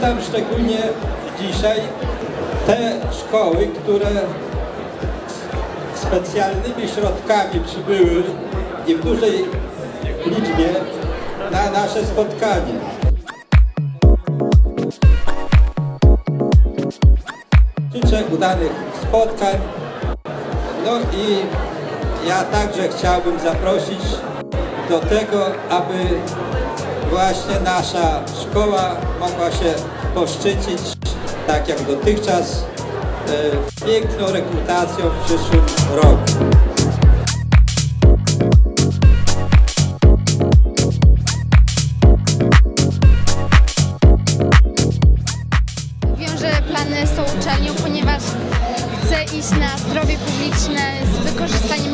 witam szczególnie dzisiaj te szkoły, które specjalnymi środkami przybyły i w dużej liczbie na nasze spotkanie. Życzę udanych spotkań. No i ja także chciałbym zaprosić do tego, aby właśnie nasza szkoła mogła się poszczycić, tak jak dotychczas, e, piękną rekrutacją w przyszłym roku. Wiążę plany z tą uczelnią, ponieważ chcę iść na zdrowie publiczne z wykorzystaniem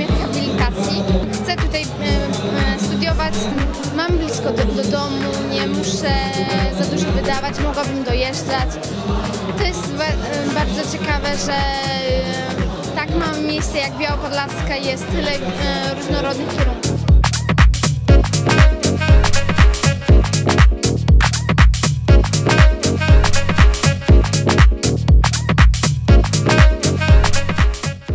blisko do, do domu, nie muszę za dużo wydawać, mogłabym dojeżdżać. To jest ba, bardzo ciekawe, że tak małe miejsce jak Białopodlaska jest tyle różnorodnych kierunków.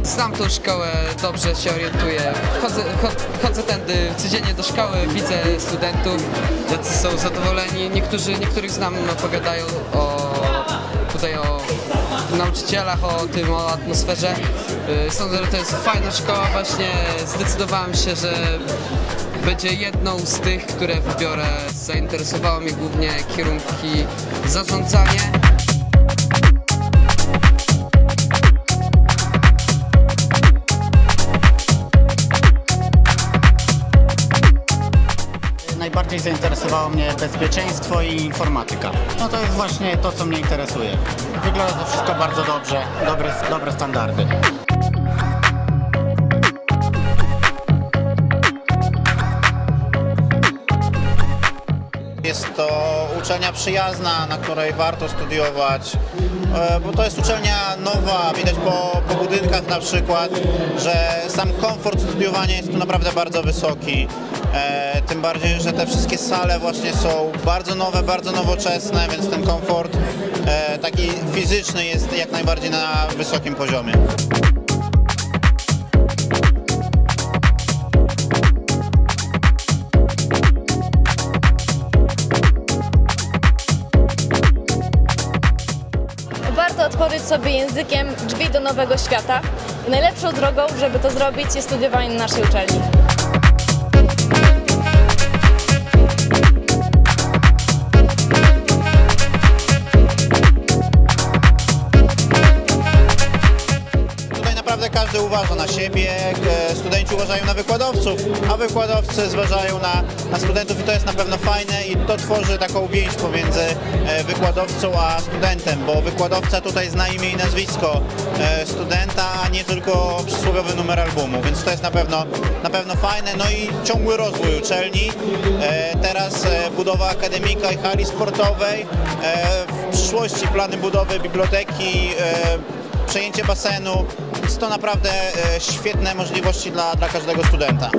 Znam tą szkołę, dobrze się orientuję. Chodzę, cho- chodzę tędy codziennie do szkoły, widzę studentów, jacy są zadowoleni. Niektórzy, niektórych znam, opowiadają o, tutaj o nauczycielach, o tym, o atmosferze. Y, Sądzę, że to jest fajna szkoła właśnie. Zdecydowałem się, że będzie jedną z tych, które wybiorę. Zainteresowało mnie głównie kierunki zarządzanie. Najbardziej zainteresowało mnie bezpieczeństwo i informatyka. No to jest właśnie to, co mnie interesuje. Wygląda to wszystko bardzo dobrze, dobre, dobre standardy. Uczelnia przyjazna, na której warto studiować, e, bo to jest uczelnia nowa, widać po, po budynkach na przykład, że sam komfort studiowania jest tu naprawdę bardzo wysoki. E, Tym bardziej, że te wszystkie sale właśnie są bardzo nowe, bardzo nowoczesne, więc ten komfort e, taki fizyczny jest jak najbardziej na wysokim poziomie. Warto otworzyć sobie językiem drzwi do nowego świata. I najlepszą drogą, żeby to zrobić, jest studiowanie na naszej uczelni. Tutaj naprawdę każdy uważa na siebie, e, studenci uważają na wykładowców, a wykładowcy zważają na, na studentów i to jest na pewno fajne i to tworzy taką więź pomiędzy e, wykładowcą a studentem, bo wykładowca tutaj zna imię i nazwisko e, studenta, a nie tylko przysłowiowy numer albumu, więc to jest na pewno, na pewno fajne. No i ciągły rozwój uczelni, E, teraz budowa akademika i hali sportowej, w przyszłości plany budowy biblioteki, przejęcie basenu. Jest to naprawdę e, świetne możliwości dla, dla każdego studenta.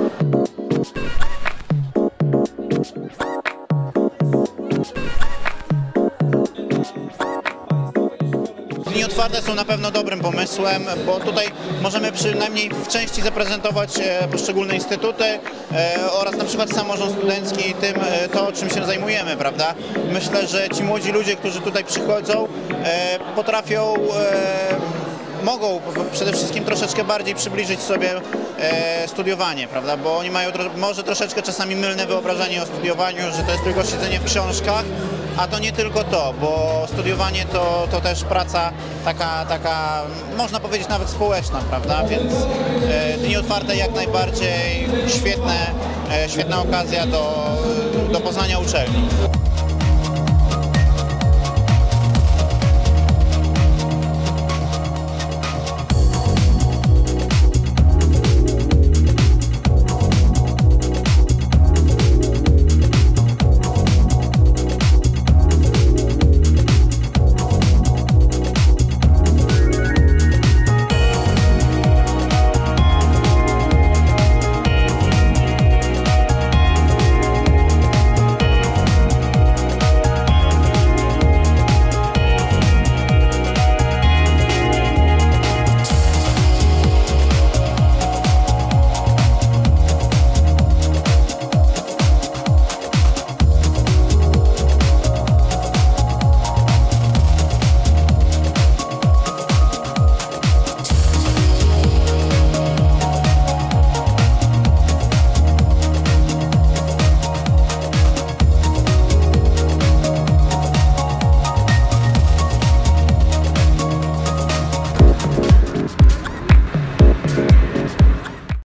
Dni otwarte są na pewno dobrym pomysłem, bo tutaj możemy przynajmniej w części zaprezentować e, poszczególne instytuty e, oraz na przykład samorząd studencki i tym to, czym się zajmujemy, prawda? Myślę, że ci młodzi ludzie, którzy tutaj przychodzą, potrafią mogą przede wszystkim troszeczkę bardziej przybliżyć sobie e, studiowanie, prawda? Bo oni mają tro, może troszeczkę czasami mylne wyobrażenie o studiowaniu, że to jest tylko siedzenie w książkach, a to nie tylko to, bo studiowanie to, to też praca taka, taka, można powiedzieć nawet społeczna, prawda? Więc e, dni otwarte jak najbardziej świetne, e, świetna okazja do, do poznania uczelni.